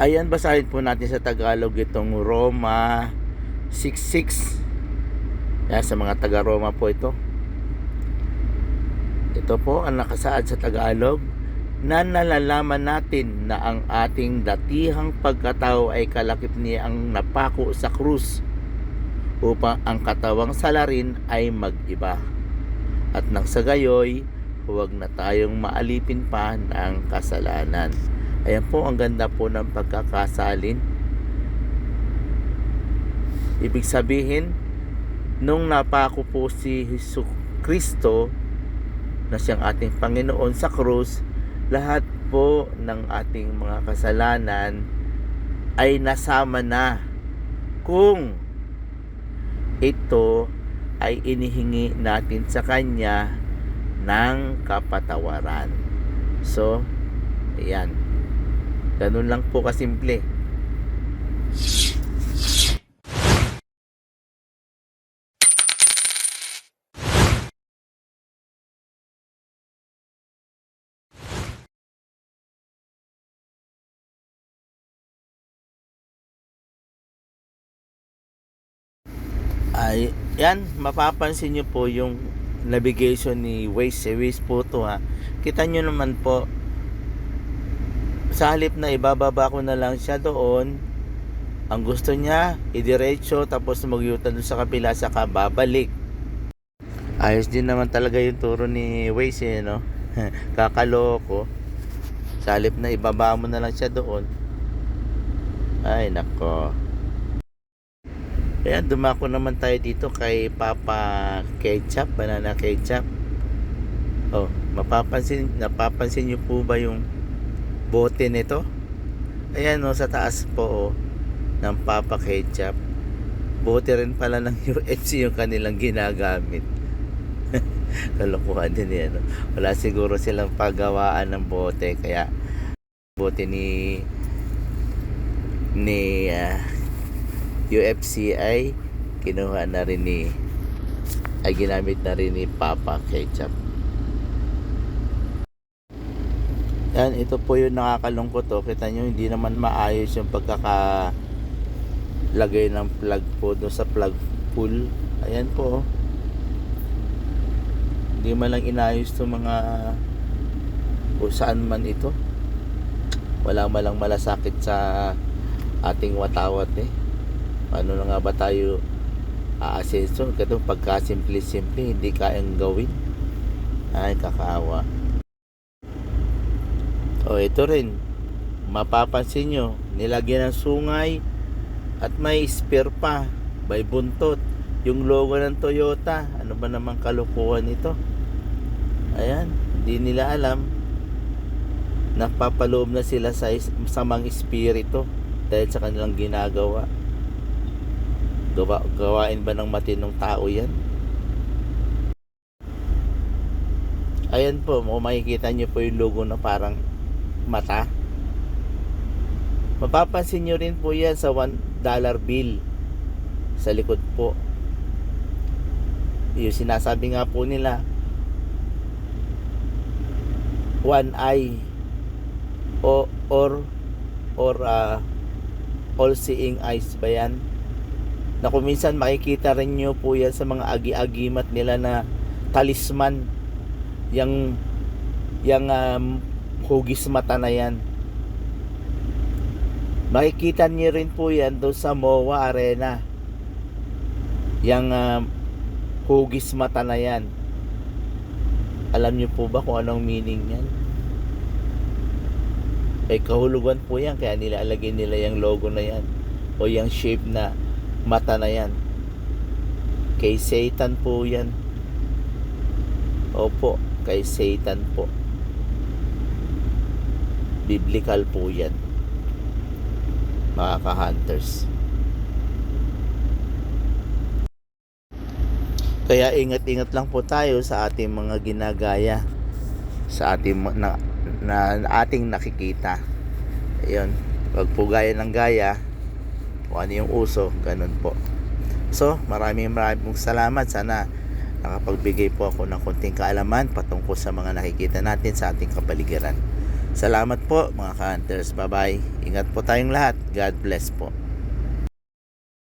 Ayan, basahin po natin sa Tagalog itong Roma 66. Yan, sa mga taga-Roma po ito. Ito po ang nakasaad sa Tagalog na nalalaman natin na ang ating datihang pagkatao ay kalakip niya ang napako sa krus upang ang katawang salarin ay mag-iba. At nang sa gayoy, huwag na tayong maalipin pa ng kasalanan. Ayan po, ang ganda po ng pagkakasalin. Ibig sabihin, nung napako po si Hesus Kristo na siyang ating Panginoon sa krus, lahat po ng ating mga kasalanan ay nasama na kung ito ay inihingi natin sa Kanya ng kapatawaran. So, ayan. Ganun lang po kasimple. ay yan mapapansin nyo po yung navigation ni Waze si Waze po to ha kita nyo naman po sa halip na ibababa ko na lang siya doon ang gusto niya idiretso tapos mag-U-turn doon sa kapila saka babalik. Ayos din naman talaga yung turo ni Waze eh, no? Kakaloko. Sa halip na ibaba mo na lang siya doon. Ay nako. Ayan, dumako naman tayo dito kay Papa Ketchup, Banana Ketchup. Oh, mapapansin, napapansin niyo po ba yung bote nito? Ayan oh, sa taas po oh, ng Papa Ketchup. Bote rin pala ng UFC yung kanilang ginagamit. Kalokohan din yan. Oh. Wala siguro silang paggawaan ng bote kaya bote ni ni ah, UFC ay kinuha na rin ni ay ginamit na rin ni Papa Ketchup. Yan, ito po yung nakakalungkot to. Kita nyo, hindi naman maayos yung pagkaka lagay ng plug po doon sa plug pool. Ayan po. oh. Hindi man lang inayos to mga kung saan man ito. Wala man lang malasakit sa ating watawat eh ano na nga ba tayo aasenso kasi pagka simple-simple hindi kayang gawin ay kakaawa o ito rin. Mapapansin nyo nilagyan ng sungay at may spare pa may buntot. Yung logo ng Toyota ano ba naman kalukuhan ito ayan hindi nila alam. Napapaloob na sila sa samang espiritu dahil sa kanilang ginagawa. Gawa, gawain ba ng matinong tao yan? Ayan po, makikita nyo po yung logo na parang mata. Mapapansin nyo rin po yan sa 1 dollar bill sa likod po. Yung sinasabi nga po nila, one eye o or or uh, all seeing eyes ba yan? na kung minsan makikita rin nyo po yan sa mga agi-agimat nila na talisman yung yung um, hugis mata na yan. Makikita nyo rin po yan doon sa MOA Arena. Yung um, hugis mata na yan. Alam nyo po ba kung anong meaning yan? Ay kahulugan po yan kaya nilalagay nila yung logo na yan o yung shape na mata na yan. Kay Satan po yan. Opo kay Satan po biblical po yan mga ka-hunters kaya ingat-ingat lang po tayo sa ating mga ginagaya sa ating na, na, na ating nakikita ayun wag po gaya ng gaya kung ano yung uso, ganun po. So, maraming maraming salamat. Sana nakapagbigay po ako ng konting kaalaman patungkol sa mga nakikita natin sa ating kapaligiran. Salamat po mga ka-hunters. Bye-bye. Ingat po tayong lahat. God bless po.